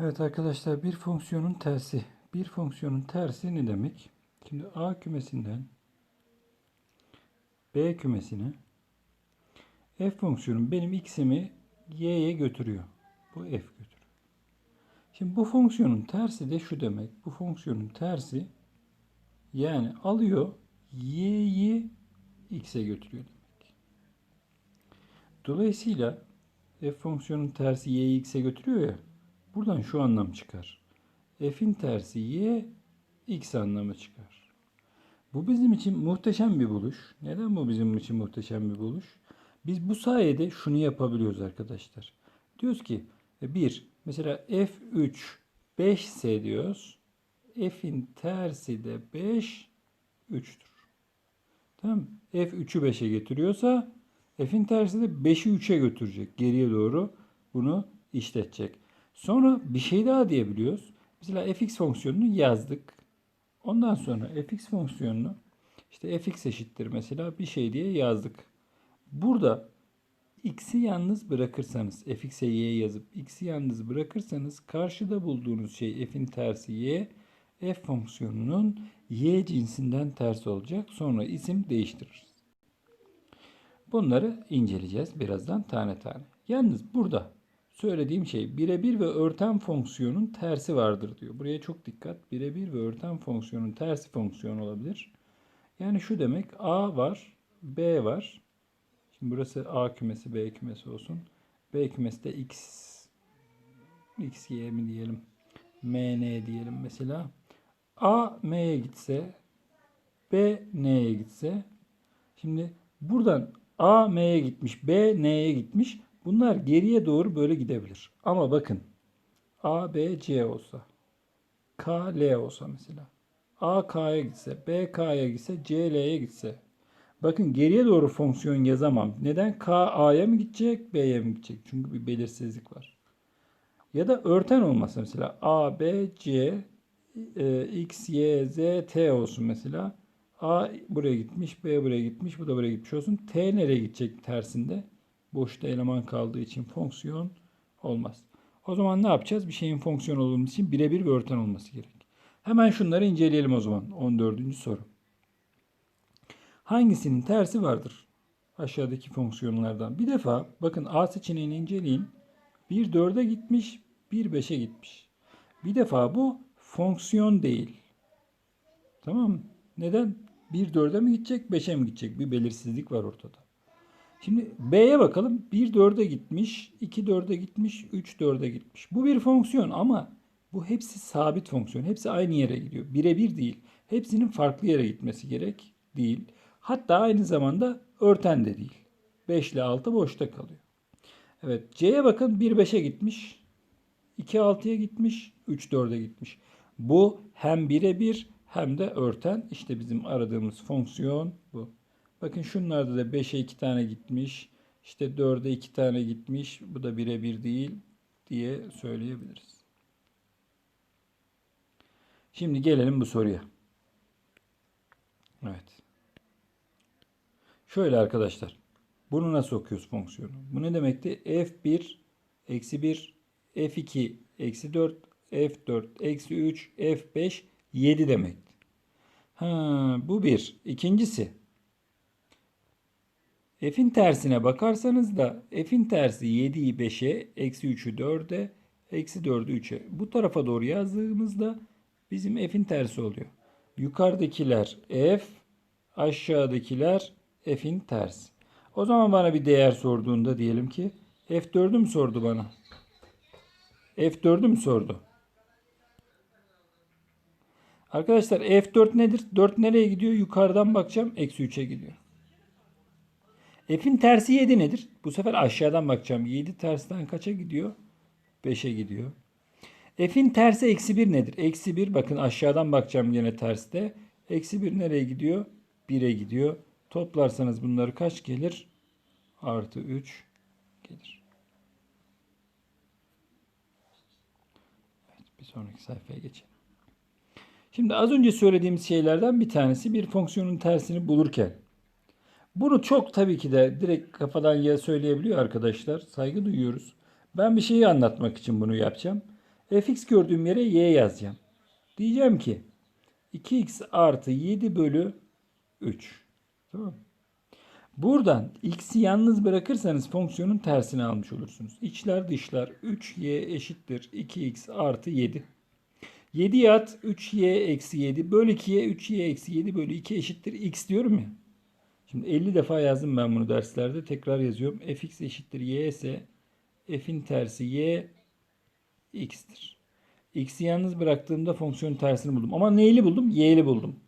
Evet arkadaşlar bir fonksiyonun tersi. Bir fonksiyonun tersi ne demek? Şimdi A kümesinden B kümesine f fonksiyonum benim x'imi y'ye götürüyor. Bu f götürüyor. Şimdi bu fonksiyonun tersi de şu demek. Bu fonksiyonun tersi yani alıyor y'yi x'e götürüyor demek. Dolayısıyla f fonksiyonun tersi y'yi x'e götürüyor ya. Buradan şu anlam çıkar. F'in tersi y x anlamı çıkar. Bu bizim için muhteşem bir buluş. Neden bu bizim için muhteşem bir buluş? Biz bu sayede şunu yapabiliyoruz arkadaşlar. Diyoruz ki e, bir mesela f3 5 ise diyoruz. F'in tersi de 5 3'tür. Tamam mı? F3'ü 5'e getiriyorsa F'in tersi de 5'i 3'e götürecek. Geriye doğru bunu işletecek. Sonra bir şey daha diyebiliyoruz. Mesela fx fonksiyonunu yazdık. Ondan sonra fx fonksiyonunu işte fx eşittir mesela bir şey diye yazdık. Burada x'i yalnız bırakırsanız fx'e y yazıp x'i yalnız bırakırsanız karşıda bulduğunuz şey f'in tersi y f fonksiyonunun y cinsinden ters olacak. Sonra isim değiştiririz. Bunları inceleyeceğiz birazdan tane tane. Yalnız burada söylediğim şey birebir ve örten fonksiyonun tersi vardır diyor. Buraya çok dikkat. Birebir ve örten fonksiyonun tersi fonksiyon olabilir. Yani şu demek a var, b var. Şimdi burası a kümesi, b kümesi olsun. B kümesi de x x y mi diyelim. m n diyelim mesela. a m'ye gitse b n'ye gitse şimdi buradan a m'ye gitmiş, b n'ye gitmiş. Bunlar geriye doğru böyle gidebilir. Ama bakın A, B, C olsa K, L olsa mesela A, K'ya gitse B, K'ya gitse C, L'ye gitse bakın geriye doğru fonksiyon yazamam. Neden? K, A'ya mı gidecek B'ye mi gidecek? Çünkü bir belirsizlik var. Ya da örten olmasa mesela A, B, C, e, X, Y, Z, T olsun mesela. A buraya gitmiş, B buraya gitmiş, bu da buraya gitmiş olsun. T nereye gidecek tersinde? Boşta eleman kaldığı için fonksiyon olmaz. O zaman ne yapacağız? Bir şeyin fonksiyon olması için birebir bir örten olması gerek. Hemen şunları inceleyelim o zaman. 14. soru. Hangisinin tersi vardır? Aşağıdaki fonksiyonlardan. Bir defa bakın A seçeneğini inceleyin. 1 4'e gitmiş, 1 5'e gitmiş. Bir defa bu fonksiyon değil. Tamam mı? Neden? 1 4'e mi gidecek, 5'e mi gidecek? Bir belirsizlik var ortada. Şimdi B'ye bakalım. 1 4'e gitmiş, 2 4'e gitmiş, 3 4'e gitmiş. Bu bir fonksiyon ama bu hepsi sabit fonksiyon. Hepsi aynı yere gidiyor. Birebir değil. Hepsinin farklı yere gitmesi gerek değil. Hatta aynı zamanda örten de değil. 5 ile 6 boşta kalıyor. Evet C'ye bakın 1 5'e gitmiş. 2 6'ya gitmiş. 3 4'e gitmiş. Bu hem birebir hem de örten. İşte bizim aradığımız fonksiyon bu. Bakın şunlarda da 5'e 2 tane gitmiş. İşte 4'e 2 tane gitmiş. Bu da birebir değil diye söyleyebiliriz. Şimdi gelelim bu soruya. Evet. Şöyle arkadaşlar. Bunu nasıl okuyoruz fonksiyonu? Bu ne demekti? F1 eksi 1 F2 eksi 4 F4 eksi 3 F5 7 demekti. Ha, bu bir. İkincisi F'in tersine bakarsanız da F'in tersi 7'yi 5'e, eksi 3'ü 4'e, eksi 4'ü 3'e. Bu tarafa doğru yazdığımızda bizim F'in tersi oluyor. Yukarıdakiler F, aşağıdakiler F'in tersi. O zaman bana bir değer sorduğunda diyelim ki F4'ü mü sordu bana? F4'ü mü sordu? Arkadaşlar F4 nedir? 4 nereye gidiyor? Yukarıdan bakacağım. Eksi 3'e gidiyor. F'in tersi 7 nedir? Bu sefer aşağıdan bakacağım. 7 tersten kaça gidiyor? 5'e gidiyor. F'in tersi eksi 1 nedir? Eksi 1 bakın aşağıdan bakacağım yine terste. Eksi 1 nereye gidiyor? 1'e gidiyor. Toplarsanız bunları kaç gelir? Artı 3 gelir. Evet, bir sonraki sayfaya geçelim. Şimdi az önce söylediğimiz şeylerden bir tanesi bir fonksiyonun tersini bulurken bunu çok tabii ki de direkt kafadan ya söyleyebiliyor arkadaşlar. Saygı duyuyoruz. Ben bir şeyi anlatmak için bunu yapacağım. fx gördüğüm yere y yazacağım. Diyeceğim ki 2x artı 7 bölü 3. Tamam? Buradan x'i yalnız bırakırsanız fonksiyonun tersini almış olursunuz. İçler dışlar 3y eşittir 2x artı 7. 7 at 3y eksi 7 bölü 2'ye 3y eksi 7 bölü 2 eşittir x diyorum ya. Şimdi 50 defa yazdım ben bunu derslerde. Tekrar yazıyorum. fx eşittir y ise f'in tersi y x'tir. X'i yalnız bıraktığımda fonksiyonun tersini buldum. Ama neyli buldum? Y'li buldum.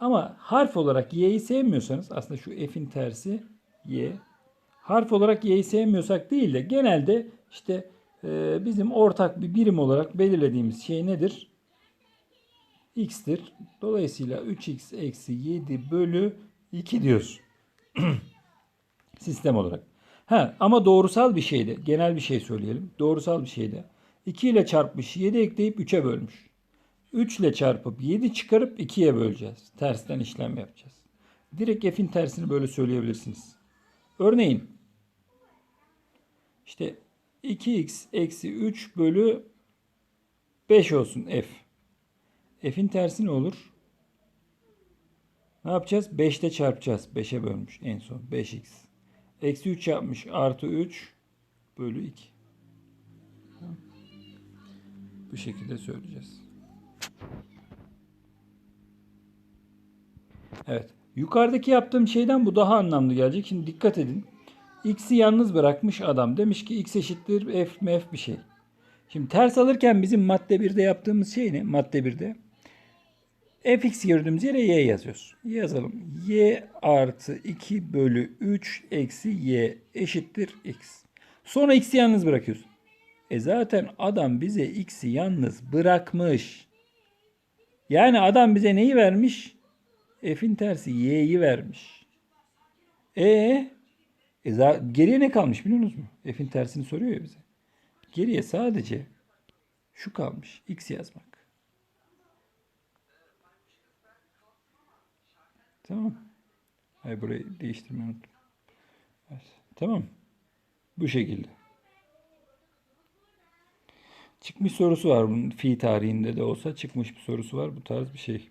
Ama harf olarak y'yi sevmiyorsanız aslında şu f'in tersi y. Harf olarak y'yi sevmiyorsak değil de genelde işte e, bizim ortak bir birim olarak belirlediğimiz şey nedir? x'tir. Dolayısıyla 3x eksi 7 bölü 2 diyoruz. Sistem olarak. Ha, ama doğrusal bir şeyde, genel bir şey söyleyelim. Doğrusal bir şeyde 2 ile çarpmış 7 ekleyip 3'e bölmüş. 3 ile çarpıp 7 çıkarıp 2'ye böleceğiz. Tersten işlem yapacağız. Direkt f'in tersini böyle söyleyebilirsiniz. Örneğin işte 2x eksi 3 bölü 5 olsun f. F'in tersi ne olur? Ne yapacağız? 5'te çarpacağız. 5'e bölmüş en son. 5x. Eksi 3 yapmış. Artı 3 bölü 2. Bu şekilde söyleyeceğiz. Evet. Yukarıdaki yaptığım şeyden bu daha anlamlı gelecek. Şimdi dikkat edin. X'i yalnız bırakmış adam. Demiş ki x eşittir f mf bir şey. Şimdi ters alırken bizim madde 1'de yaptığımız şey ne? Madde 1'de fx gördüğümüz yere y yazıyoruz. Yazalım. y artı 2 bölü 3 eksi y eşittir x. Sonra x'i yalnız bırakıyorsun. E zaten adam bize x'i yalnız bırakmış. Yani adam bize neyi vermiş? F'in tersi y'yi vermiş. E, e geriye ne kalmış biliyor musunuz mu? F'in tersini soruyor ya bize. Geriye sadece şu kalmış. X yazmak. Tamam. Hayır burayı değiştirmeyi unuttum. Evet. Tamam. Bu şekilde. Çıkmış sorusu var bunun fi tarihinde de olsa çıkmış bir sorusu var bu tarz bir şey.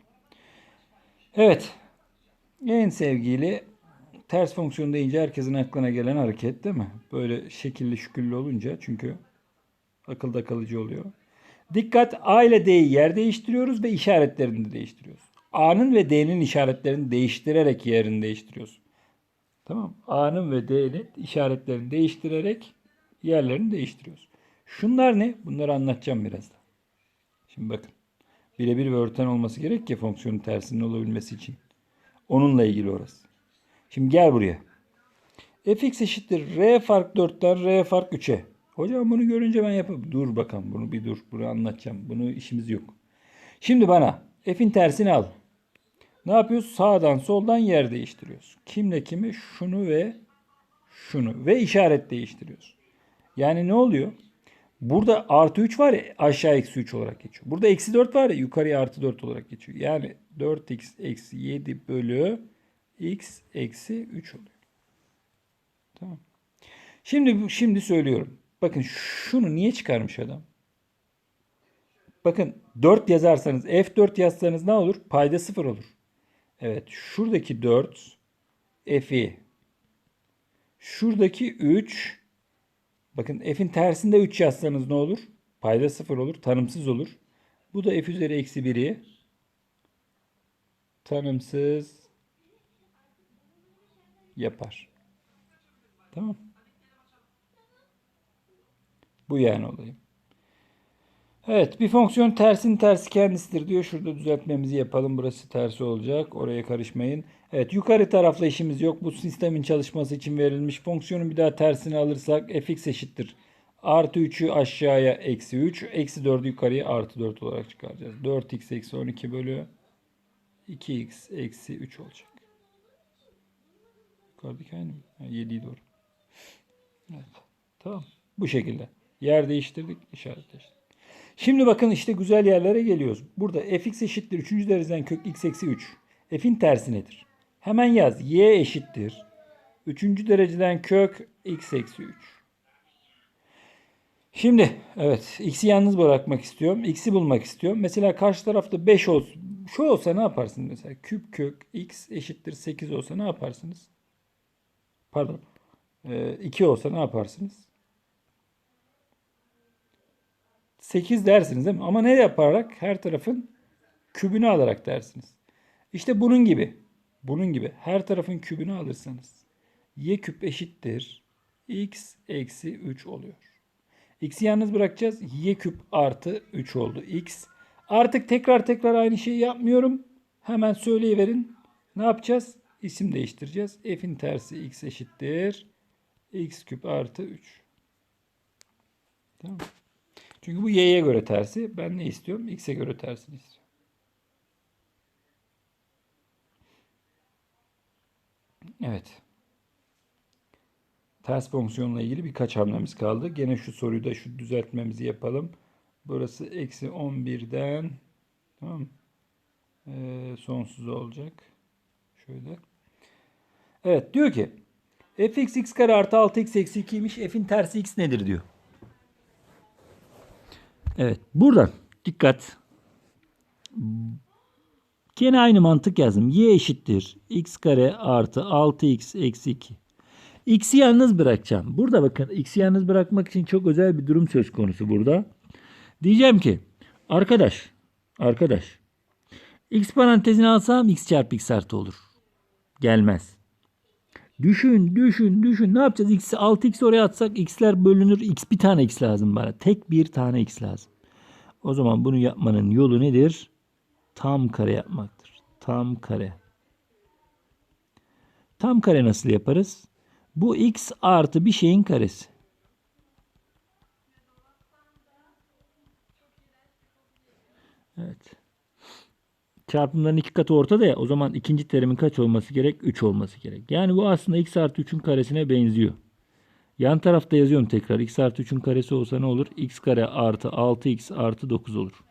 Evet. En sevgili ters fonksiyon deyince herkesin aklına gelen hareket değil mi? Böyle şekilli şüküllü olunca çünkü akılda kalıcı oluyor. Dikkat A ile D'yi yer değiştiriyoruz ve işaretlerini de değiştiriyoruz. A'nın ve D'nin işaretlerini değiştirerek yerini değiştiriyoruz. Tamam. A'nın ve D'nin işaretlerini değiştirerek yerlerini değiştiriyoruz. Şunlar ne? Bunları anlatacağım birazdan. Şimdi bakın. Birebir ve örten olması gerek ki fonksiyonun tersinin olabilmesi için. Onunla ilgili orası. Şimdi gel buraya. fx eşittir r fark 4'ten r fark 3'e. Hocam bunu görünce ben yapayım. Dur bakalım bunu bir dur. Bunu anlatacağım. Bunu işimiz yok. Şimdi bana f'in tersini al. Ne yapıyoruz? Sağdan soldan yer değiştiriyoruz. Kimle kimi? Şunu ve şunu. Ve işaret değiştiriyoruz. Yani ne oluyor? Burada artı 3 var ya aşağı eksi 3 olarak geçiyor. Burada eksi 4 var ya yukarıya artı 4 olarak geçiyor. Yani 4x eksi 7 bölü x eksi 3 oluyor. Tamam. Şimdi şimdi söylüyorum. Bakın şunu niye çıkarmış adam? Bakın 4 yazarsanız F4 yazsanız ne olur? Payda 0 olur. Evet şuradaki 4 F'i şuradaki 3 bakın F'in tersinde 3 yazsanız ne olur? Payda 0 olur. Tanımsız olur. Bu da F üzeri eksi 1'i tanımsız yapar. Tamam. Bu yani olayım. Evet bir fonksiyon tersin tersi kendisidir diyor. Şurada düzeltmemizi yapalım. Burası tersi olacak. Oraya karışmayın. Evet yukarı tarafla işimiz yok. Bu sistemin çalışması için verilmiş. Fonksiyonun bir daha tersini alırsak fx eşittir. Artı 3'ü aşağıya eksi 3. Eksi 4'ü yukarıya artı 4 olarak çıkaracağız. 4x eksi 12 bölü 2x eksi 3 olacak. Yukarıdaki aynı mı? 7'yi doğru. Evet. Tamam. Bu şekilde. Yer değiştirdik. işaret değiştirdik. Şimdi bakın işte güzel yerlere geliyoruz. Burada fx eşittir 3. dereceden kök x eksi 3. F'in tersi nedir? Hemen yaz. y eşittir. 3. dereceden kök x eksi 3. Şimdi evet x'i yalnız bırakmak istiyorum. x'i bulmak istiyorum. Mesela karşı tarafta 5 olsun. Şu olsa ne yaparsınız mesela? Küp kök x eşittir 8 olsa ne yaparsınız? Pardon. 2 olsa ne yaparsınız? 8 dersiniz değil mi? Ama ne yaparak? Her tarafın kübünü alarak dersiniz. İşte bunun gibi. Bunun gibi. Her tarafın kübünü alırsanız y küp eşittir x eksi 3 oluyor. X'i yalnız bırakacağız. Y küp artı 3 oldu. X. Artık tekrar tekrar aynı şeyi yapmıyorum. Hemen söyleyiverin. Ne yapacağız? İsim değiştireceğiz. F'in tersi x eşittir. x küp artı 3. Tamam. Çünkü bu y'ye göre tersi. Ben ne istiyorum? x'e göre tersini istiyorum. Evet. Ters fonksiyonla ilgili birkaç hamlemiz kaldı. Gene şu soruyu da şu düzeltmemizi yapalım. Burası eksi 11'den tamam? Ee, sonsuz olacak. Şöyle. Evet diyor ki fx x kare artı 6x eksi 2'ymiş. F'in tersi x nedir diyor. Evet buradan dikkat. Gene aynı mantık yazdım. y eşittir x kare artı 6x eksi 2. X'i yalnız bırakacağım. Burada bakın X'i yalnız bırakmak için çok özel bir durum söz konusu burada. Diyeceğim ki arkadaş arkadaş X parantezini alsam X çarpı X artı olur. Gelmez. Düşün, düşün, düşün. Ne yapacağız? X'i 6x oraya atsak x'ler bölünür. X bir tane x lazım bana. Tek bir tane x lazım. O zaman bunu yapmanın yolu nedir? Tam kare yapmaktır. Tam kare. Tam kare nasıl yaparız? Bu x artı bir şeyin karesi. Evet. Çarpımların iki katı ortada ya. O zaman ikinci terimin kaç olması gerek? 3 olması gerek. Yani bu aslında x artı 3'ün karesine benziyor. Yan tarafta yazıyorum tekrar. x artı 3'ün karesi olsa ne olur? x kare artı 6x artı 9 olur.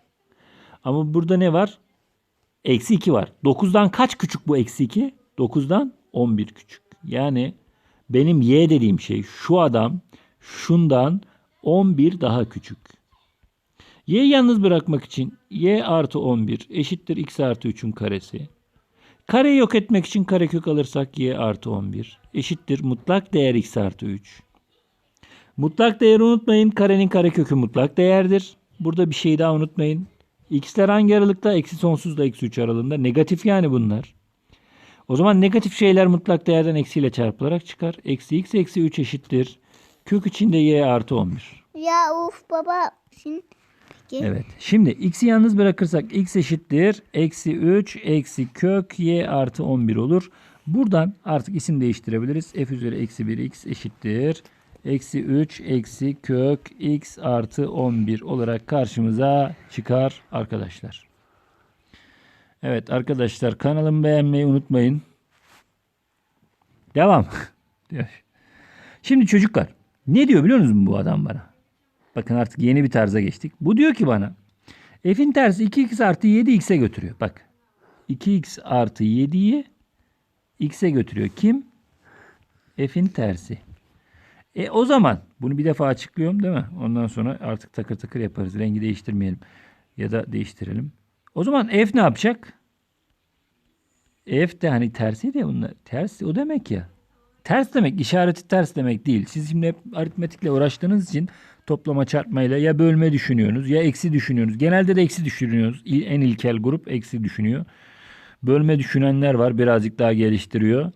Ama burada ne var? Eksi 2 var. 9'dan kaç küçük bu eksi 2? 9'dan 11 küçük. Yani benim y dediğim şey şu adam şundan 11 daha küçük. Y'yi yalnız bırakmak için y artı 11 eşittir x artı 3'ün karesi. Kareyi yok etmek için karekök alırsak y artı 11 eşittir mutlak değer x artı 3. Mutlak değeri unutmayın. Karenin karekökü mutlak değerdir. Burada bir şey daha unutmayın. X'ler hangi aralıkta? Eksi sonsuzla eksi 3 aralığında. Negatif yani bunlar. O zaman negatif şeyler mutlak değerden eksiyle çarpılarak çıkar. Eksi x eksi 3 eşittir. Kök içinde y artı 11. Ya uf baba. Şimdi Evet. Şimdi x'i yalnız bırakırsak x eşittir. Eksi 3 eksi kök y artı 11 olur. Buradan artık isim değiştirebiliriz. f üzeri eksi 1 x eşittir. Eksi 3 eksi kök x artı 11 olarak karşımıza çıkar arkadaşlar. Evet arkadaşlar kanalımı beğenmeyi unutmayın. Devam. Şimdi çocuklar ne diyor biliyor musunuz bu adam bana? Bakın artık yeni bir tarza geçtik. Bu diyor ki bana f'in tersi 2x artı 7 x'e götürüyor. Bak 2x artı 7'yi x'e götürüyor. Kim? F'in tersi. E o zaman bunu bir defa açıklıyorum değil mi? Ondan sonra artık takır takır yaparız. Rengi değiştirmeyelim. Ya da değiştirelim. O zaman f ne yapacak? F de hani tersi de bunlar. Ters o demek ya. Ters demek işareti ters demek değil. Siz şimdi hep aritmetikle uğraştığınız için toplama çarpmayla ya bölme düşünüyorsunuz ya eksi düşünüyorsunuz. Genelde de eksi düşünüyoruz. En ilkel grup eksi düşünüyor. Bölme düşünenler var. Birazcık daha geliştiriyor.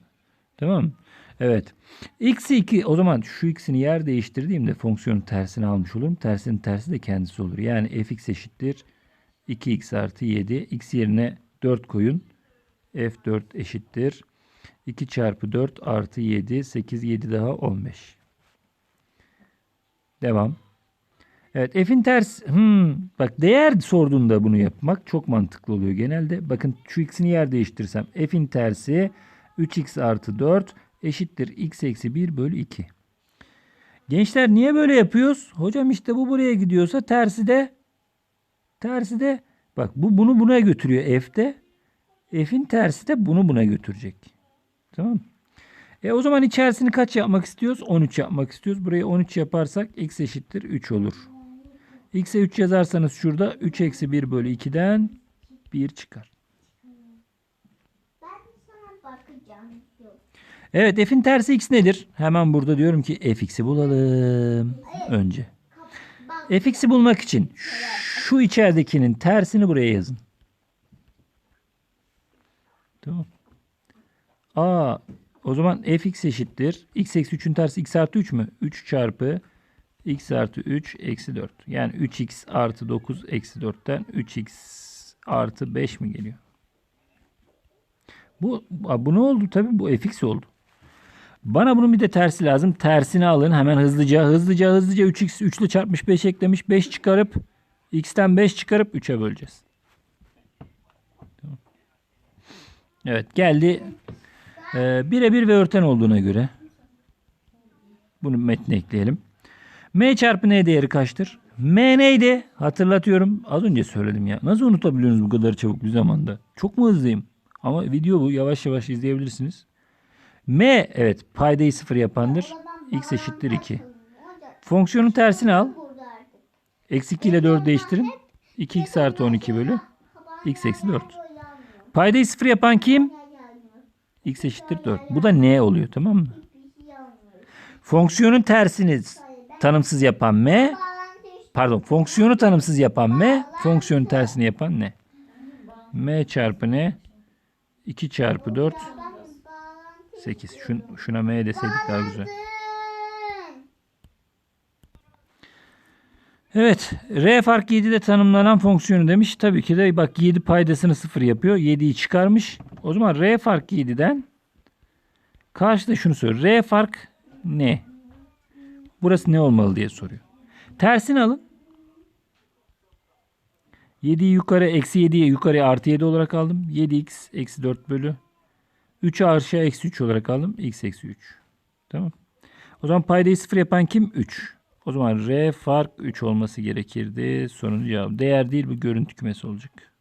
Tamam mı? Evet. X'i 2 o zaman şu x'ini yer değiştirdiğimde fonksiyonun tersini almış olurum. Tersinin tersi de kendisi olur. Yani fx eşittir 2x artı 7. x yerine 4 koyun. f4 eşittir. 2 çarpı 4 artı 7. 8 7 daha 15. Devam. Evet f'in ters hmm, bak değer sorduğunda bunu yapmak çok mantıklı oluyor genelde. Bakın şu x'ini yer değiştirsem f'in tersi 3x artı 4 eşittir x eksi 1 bölü 2. Gençler niye böyle yapıyoruz? Hocam işte bu buraya gidiyorsa tersi de tersi de bak bu bunu buna götürüyor f'de. F'in tersi de bunu buna götürecek. Tamam E o zaman içerisini kaç yapmak istiyoruz? 13 yapmak istiyoruz. Burayı 13 yaparsak x eşittir 3 olur. x'e 3 yazarsanız şurada 3 eksi 1 bölü 2'den 1 çıkar. Evet f'in tersi x nedir? Hemen burada diyorum ki fx'i bulalım önce. Fx'i bulmak için şu içeridekinin tersini buraya yazın. Tamam. A o zaman fx eşittir. x eksi 3'ün tersi x artı 3 mü? 3 çarpı x artı 3 eksi 4. Yani 3x artı 9 eksi 4'ten 3x artı 5 mi geliyor? Bu, bu ne oldu tabii? Bu fx oldu. Bana bunun bir de tersi lazım. Tersini alın hemen hızlıca hızlıca hızlıca 3x 3 ile çarpmış 5 eklemiş 5 çıkarıp x'ten 5 çıkarıp 3'e böleceğiz. Evet geldi. Ee, birebir ve örten olduğuna göre bunu metne ekleyelim. M çarpı N değeri kaçtır? M neydi? Hatırlatıyorum. Az önce söyledim ya. Nasıl unutabiliyorsunuz bu kadar çabuk bir zamanda? Çok mu hızlıyım? Ama video bu. Yavaş yavaş izleyebilirsiniz. M evet paydayı sıfır yapandır. X eşittir 2. Fonksiyonun tersini al. Eksi 2 ile 4 değiştirin. 2x artı 12 bölü x eksi 4. Paydayı sıfır yapan kim? X eşittir 4. Bu da n oluyor tamam mı? Fonksiyonun tersini tanımsız yapan m. Pardon fonksiyonu tanımsız yapan m. Fonksiyonun tersini yapan ne? m çarpı n. 2 çarpı 4 8. Şun, şuna m deseydik daha güzel. Evet. R fark 7'de tanımlanan fonksiyonu demiş. Tabii ki de bak 7 paydasını 0 yapıyor. 7'yi çıkarmış. O zaman R fark 7'den karşıda şunu soruyor. R fark ne? Burası ne olmalı diye soruyor. Tersini alın. 7'yi yukarı eksi 7'yi yukarıya artı 7 olarak aldım. 7x eksi 4 bölü 3'ü aşağı eksi 3 olarak aldım. x eksi 3. Tamam. O zaman paydayı 0 yapan kim? 3. O zaman R fark 3 olması gerekirdi. Sorunun cevabı. Değer değil bu görüntü kümesi olacak.